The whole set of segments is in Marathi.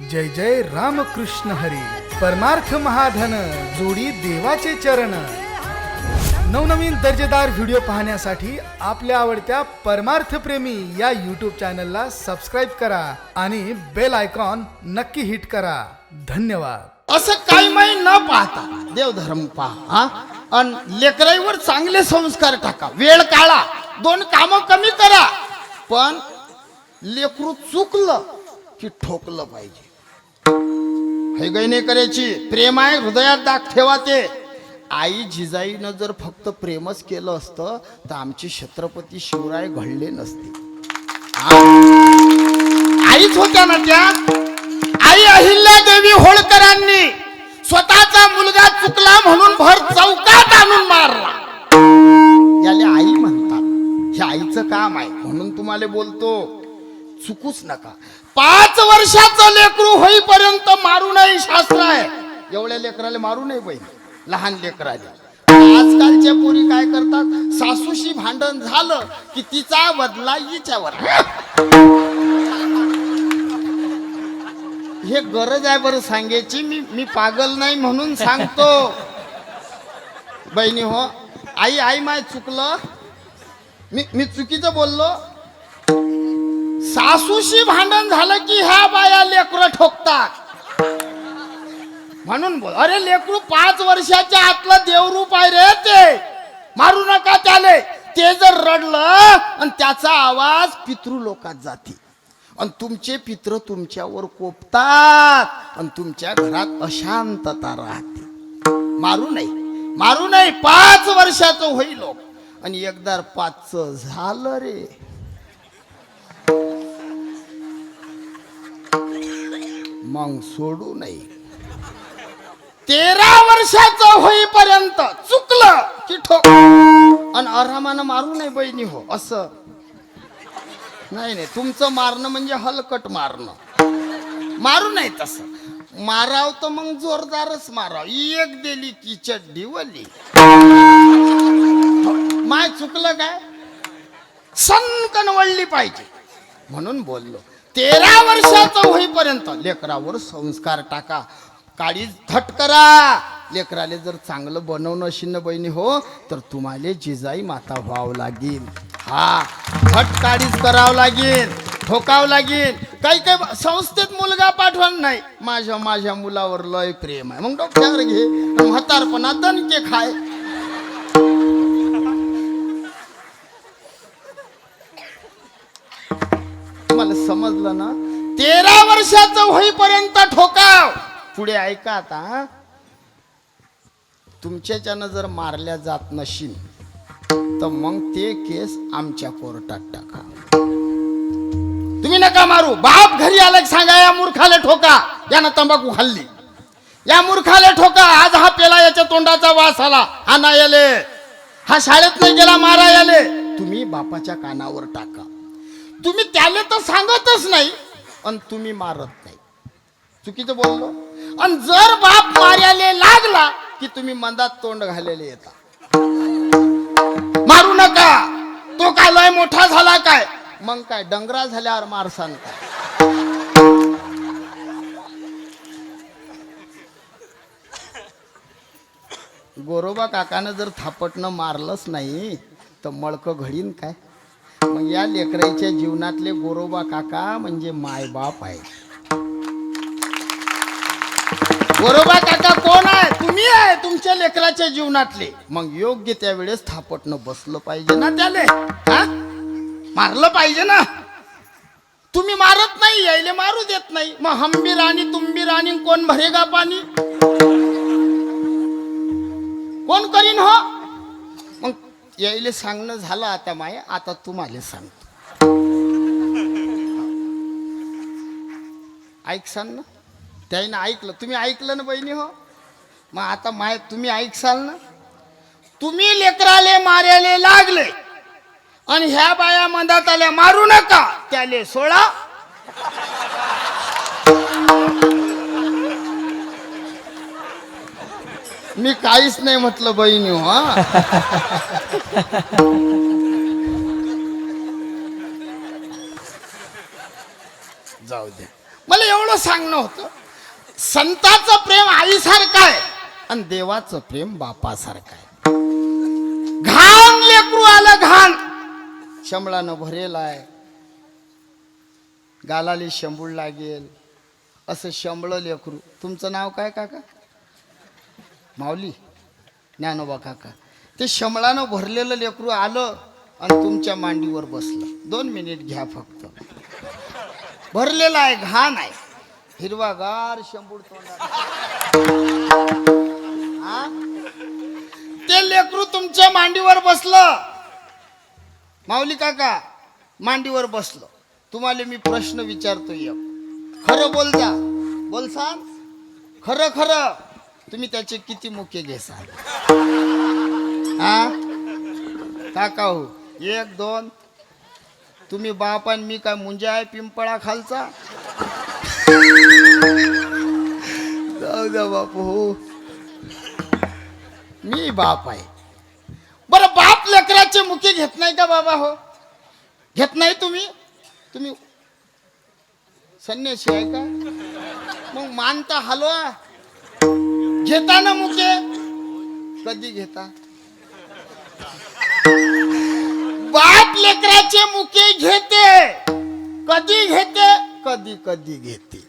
जय जय रामकृष्ण हरी. परमार्थ महाधन जोडी देवाचे चरण. नवनवीन दर्जेदार व्हिडिओ पाहण्यासाठी आपल्या आवडत्या परमार्थ प्रेमी या यूट्यूब चॅनलला सबस्क्राईब करा आणि बेल आयकॉन नक्की हिट करा. धन्यवाद. असं काही माही न पाहता देवधर्म पहा अन आणि लेकराईवर चांगले संस्कार टाका. वेळ काढा. दोन कामं कमी करा. पण लेकरू चुकलं की ठोकलं पाहिजे. हैगैने करायची? प्रेम आहे हृदयात दाख ठेवा ते आई जिजाईनं जर फक्त प्रेमच केलं असतं तर आमचे छत्रपती शिवराय घडले नसते. आईच होत्या ना त्या? आई अहिल्या देवी होळकरांनी स्वतःचा मुलगा चुकला म्हणून भर चौकात आणून मारला. याला आई म्हणतात. हे आईचं काम आहे. म्हणून तुम्हाला बोलतो चुकूच नका. पाच वर्षाचं लेकरू होईपर्यंत मारू नाही शास्त्र आहे. एवढ्या लेकराला मारू नये बाई. लहान लेकराले. आजकालच्या पोरी काय करतात? सासूशी भांडण झालं की तिचा बदला हिच्यावर. हे गरज आहे बरं सांगायची. मी मी पागल नाही म्हणून सांगतो. बहिणी हो आई आई माय चुकलं. मी मी चुकीचं बोललो. सासूशी भांडण झालं की ह्या बाया लेकरं ठोकतात. म्हणून बोल अरे लेकरू पाच वर्षाच्या आतलं देवरूप आहे रे ते. मारू नका त्याले. ते जर रडलं आणि त्याचा आवाज पितृ लोकात जाते. आणि तुमचे पित्र तुमच्यावर कोपतात आणि तुमच्या घरात अशांतता राहते. मारू नाही मारू नाही पाच वर्षाचं होईल हो. लोक आणि एकदा पाचचं झालं रे. मग सोडू नये. तेरा वर्षाचं होईपर्यंत चुकलं की ठोक. आणि आरामानं मारू नये बहिणी हो असं. नाही नाही तुमचं मारणं म्हणजे हलकट मारणं. मारू नये तसं. माराव तर मग जोरदारच माराव. एक दिली की चड्डी वली. माय चुकलं काय? सनकन वळली पाहिजे. म्हणून बोललो. तेरा वर्षाचं होईपर्यंत. लेकरावर संस्कार टाका. काळी थट करा. लेकराले जर चांगलं बनवणं शिन्न बहिणी हो तर तुम्हाला जिजाई माता व्हावं लागेल. हा थट काळीच करावं लागेल ठोकावं लागेल. काही काही संस्थेत मुलगा पाठवण नाही. माझ्या माझ्या मुलावर लय प्रेम आहे. मग डोक्यावर घे. म्हातारपणा दणके खाय. तुम्हाला समजलं ना? तेरा वर्षाचं होईपर्यंत ठोकाव. पुढे ऐका आता तुमच्याच्यानं जर मारल्या जात नशील तर मग ते केस आमच्या कोर्टात टाका. तुम्ही नका मारू. बाप घरी आला सांगा या मूर्खाला ठोका. यानं तंबाखू खाल्ली. या मूर्खाला ठोका. आज हा पेला याच्या तोंडाचा वास आला. हा नाही आले हा शाळेत नाही गेला मारा आले तुम्ही बापाच्या कानावर टाका. तुम्ही त्याला तर सांगतच नाही. आणि तुम्ही मारत नाही. चुकीचं बोललो? आणि जर बाप मार्याले लागला की तुम्ही मंदात तोंड घालेले येता. मारू नका. तो काय लय मोठा झाला काय? मग काय डंगरा झाल्यावर मारसान काय? गोरोबा काकानं जर थापटणं मारलंच नाही तर मळकं घडीन काय? मग या लेकराच्या जीवनातले गोरोबा काका म्हणजे मायबाप आहे गोरोबा काका कोण आहे? तुम्ही आहे तुमच्या लेकराच्या जीवनातले. मग योग्य त्या वेळेस थापटणं बसलं पाहिजे ना त्याले. हा? मारलं पाहिजे ना. तुम्ही मारत नाही यायले मारू देत नाही. मग हंबी राणी तुंबी राणी कोण भरेगा पाणी? कोण करीन हो? यायले सांगणं झालं आता माय आता तुम्हाला सांगतो. ऐकसाल ना? त्याईनं ऐकलं. तुम्ही ऐकलं ना बहिणी हो? मग आता माय तुम्ही ऐकसाल ना? तुम्ही लेकराले मारायला लागले. आणि ह्या बाया मंदात आल्या मारू नका. त्याले सोळा मी काहीच नाही म्हटलं बहिणी हो, हा जाऊ दे. मला एवढं सांगणं होतं. संताचं प्रेम आईसारखं आहे आणि देवाचं प्रेम बापासारखं आहे. घाण लेकरू आलं घाण. शंभळानं भरेल आहे. गालाली शंभूळ लागेल. असं शंभळ लेकरू. तुमचं नाव काय काका? माऊली ज्ञानोबा काका ते शमळानं भरलेलं लेकरू आलं आणि तुमच्या मांडीवर बसलं. दोन मिनिट घ्या फक्त. भरलेला आहे घाण आहे. हिरवागार शंभूर तोंडात. हा? ते लेकरू तुमच्या मांडीवर बसलं. माऊली काका मांडीवर बसलं. तुम्हाला मी प्रश्न विचारतो एक. खरं बोल जा. बोलसान खरं खरं. तुम्ही त्याचे किती मुके घेसाल हा? काका हो? एक दोन. तुम्ही बाप आणि मी काय मुंजा आहे पिंपळा खालचा? जाऊ द्या बापू. हो मी बाप आहे. बरं बाप लेकराचे मुके घेत नाही का बाबा हो? घेत नाही तुम्ही? तुम्ही संन्यासी आहे का? मग मानता हलवा. घेता ना मुके? कधी घेता? बाप लेकराचे मुके घेते. कधी घेते? कधी कधी घेते.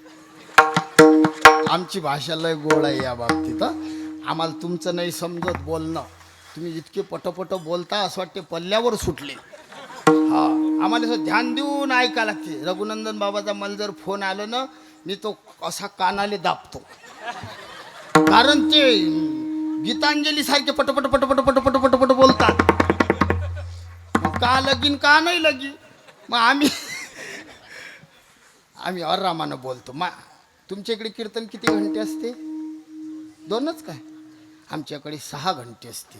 आमची भाषा लय गोड आहे या बाबतीत आम्हाला तुमचं नाही समजत बोलणं. तुम्ही जितके पटपट बोलता असं वाटते पल्ल्यावर सुटले. हा आम्हाला असं ध्यान देऊन ऐका लागते. रघुनंदन बाबाचा मला जर फोन आलं ना मी तो असा कानाले दाबतो. कारण ते गीतांजली सारखे पटपट पटपट पटपट पटपट बोलतात. का लगीन का नाही लगी मग आम्ही आम्ही अरामानं बोलतो. मा तुमच्या इकडे कीर्तन किती घंटे असते? दोनच काय? आमच्याकडे सहा घंटे असते.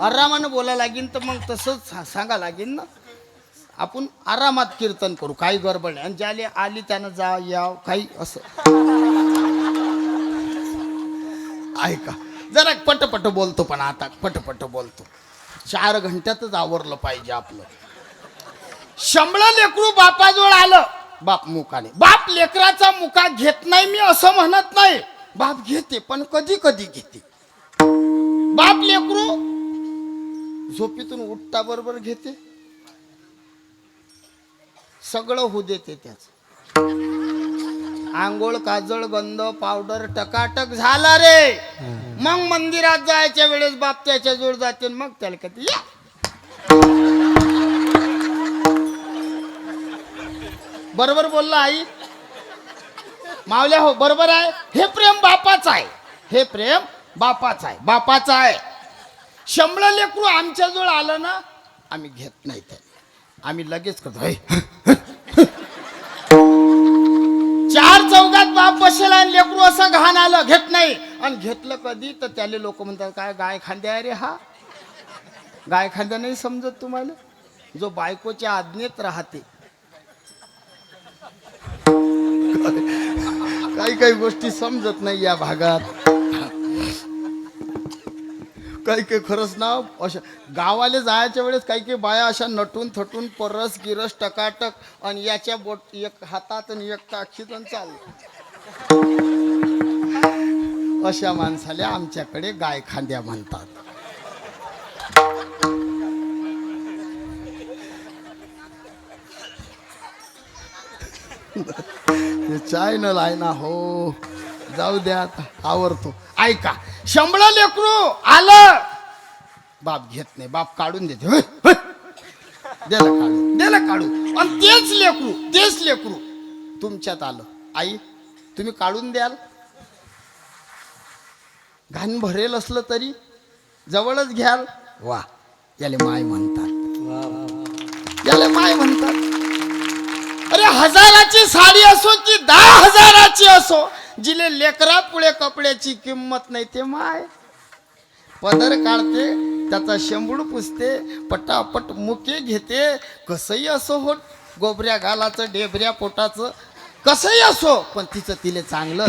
आरामानं बोला लागेन तर मग तसंच सांगा लागेल ना. आपण आरामात कीर्तन करू काही गडबड नाही. आणि ज्याले आली त्यानं जा याव काही असं. ऐका जरा पटपट बोलतो पण आता पटपट बोलतो. चार घंट्यातच आवरलं पाहिजे आपलं. शंभळ लेकरू बापाजवळ आलं बाप मुकाने बाप लेकराचा मुका घेत नाही मी असं म्हणत नाही. बाप घेते पण कधी कधी घेते. बाप लेकरू झोपीतून उठता बरोबर घेते. सगळं होऊ देते त्याच. आंघोळ काजळ गंध पावडर टकाटक झाला रे. मग मंदिरात जायच्या वेळेस बाप त्याच्या जोड जाते मग त्याला कधी बरोबर बोलला आई? मावल्या हो बरोबर आहे. हे प्रेम बापाच आहे. हे प्रेम बापाच आहे. बापाच आहे. शंभळ लेकरू आमच्या जवळ आलं ना आम्ही घेत नाही ते आम्ही लगेच करतो चौघात बाप बसेल आणि लेकरू असं घाण आलं घेत नाही. आणि घेतलं कधी? तर त्याले लोक म्हणतात काय गाय खांद्या रे हा? गाय खांद्या नाही समजत तुम्हाला? जो बायकोच्या आज्ञेत राहते. काही काही गोष्टी समजत नाही या भागात. काही काही खरंच ना अशा गावाला जायच्या वेळेस काही काही बाया अशा नटून थटून परस गिरस टकाटक आणि याच्या बोट एक हातात आणि एक काक्षीत आणि चाल अशा माणसाला आमच्याकडे गाय खांद्या म्हणतात. हे आहे ना हो. जाऊ द्या आता आवरतो. ऐका शंभळा लेकरू आलं. बाप घेत नाही बाप काढून देते. होय, होय. द्याला काढू द्याला आणि तेच लेकरू तेच लेकरू तुमच्यात आलं. आई तुम्ही काढून द्याल? घाण भरेल असलं तरी जवळच घ्याल? वा याले माय म्हणतात. याला माय म्हणतात. अरे हजाराची साडी असो की दहा हजाराची असो जिले लेकरा पुढे कपड्याची किंमत नाही ते माय. पदर काढते त्याचा शेंबूड पुसते पटापट मुके घेते. कसंही असो हो गोबऱ्या घालाचं डेबऱ्या पोटाचं कसंही असो पण तिचं तिले चांगलं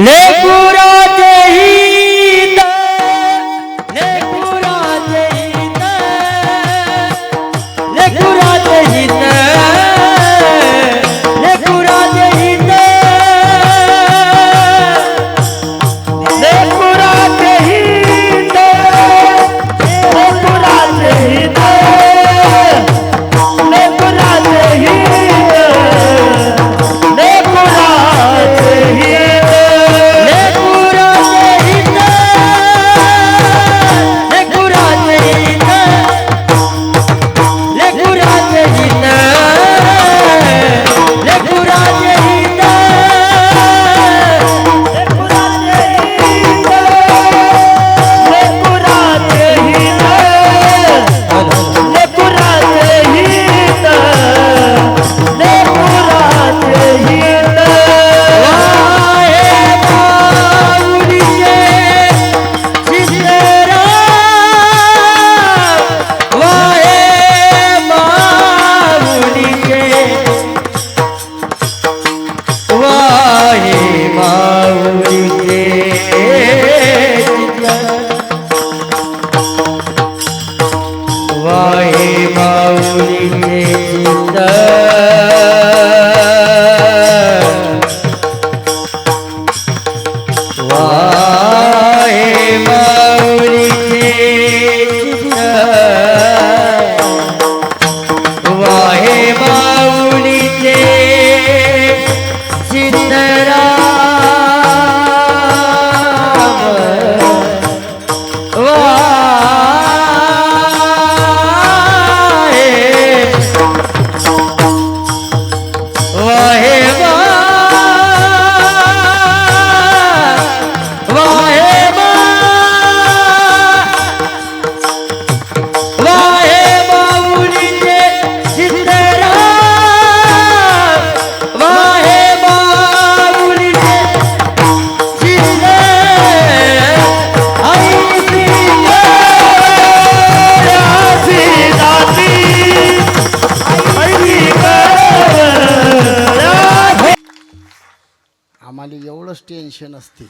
आम्हाला एवढंच टेन्शन असते.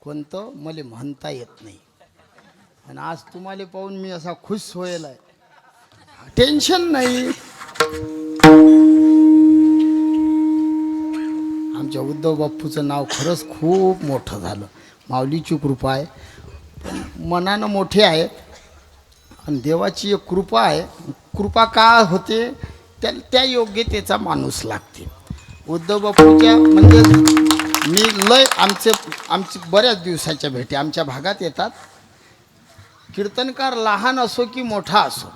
कोणतं? मला म्हणता येत नाही. आणि आज तुम्हाला पाहून मी असा खुश होईल आहे. टेन्शन नाही. आमच्या उद्धव बाप्पूचं नाव खरंच खूप मोठं झालं. माऊलीची कृपा आहे. मनानं मोठे आहे. आणि देवाची एक कृपा आहे. कृपा का होते त्या त्या योग्यतेचा माणूस लागते. उद्धव बापूच्या म्हणजे मी लय आमचे आमची बऱ्याच दिवसाच्या भेटी आमच्या भागात येतात. कीर्तनकार लहान असो की मोठा असो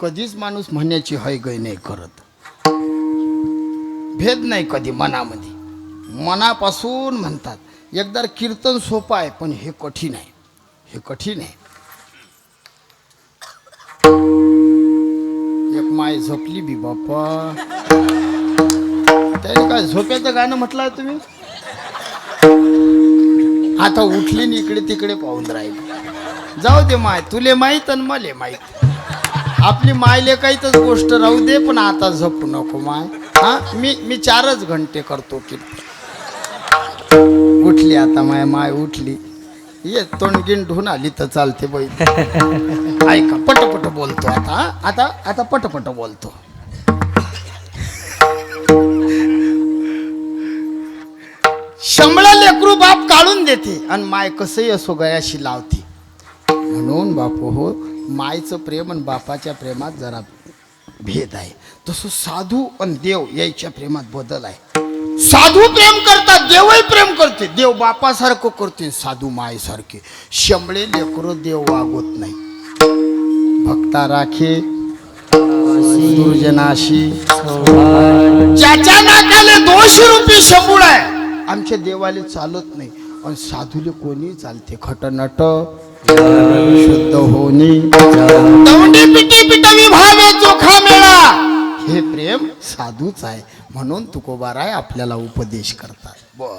कधीच माणूस म्हणण्याची हयगय नाही करत. भेद नाही कधी मनामध्ये. मनापासून म्हणतात एकदा कीर्तन सोपं आहे पण हे कठीण आहे. हे कठीण आहे. एक माय झोपली बी बाप्पा. त्याने काय झोप्याचं गाणं म्हटलं तुम्ही? आता उठली आणि इकडे तिकडे पाहून राहील. जाऊ दे माय तुले माहीत आणि मले माहीत. आपली मायले काहीतच गोष्ट राहू दे पण आता झोपू नको माय. हा मी मी चारच घंटे करतो की. उठली आता माय माय उठली. ये तोंडगिन ढून आली तर चालते बाई. ऐका पटपट बोलतो आता? आता आता पटपट बोलतो. शंभळा लेकरू बाप काढून देते आणि माय कसंही असो गयाशी लावते. म्हणून बापू हो मायचं प्रेम आणि बापाच्या प्रेमात जरा भेद आहे. तसं साधू आणि देव याच्या प्रेमात बदल आहे. साधू प्रेम करतात देवही प्रेम करते. देव बापासारखं करते साधू मायसारखे. शंभळे लेकरं देव वागवत नाही. भक्ता राखे दुर्जनाशी. ज्याच्या नाकाले दोनशे रुपये शंभूळ आहे. आमच्या देवाले चालत नाही. आणि साधूले कोणी चालते. खटनट शुद्ध होणी. चोखा मेळा. हे प्रेम साधूच आहे. म्हणून तुकोबाराय आपल्याला उपदेश करतात.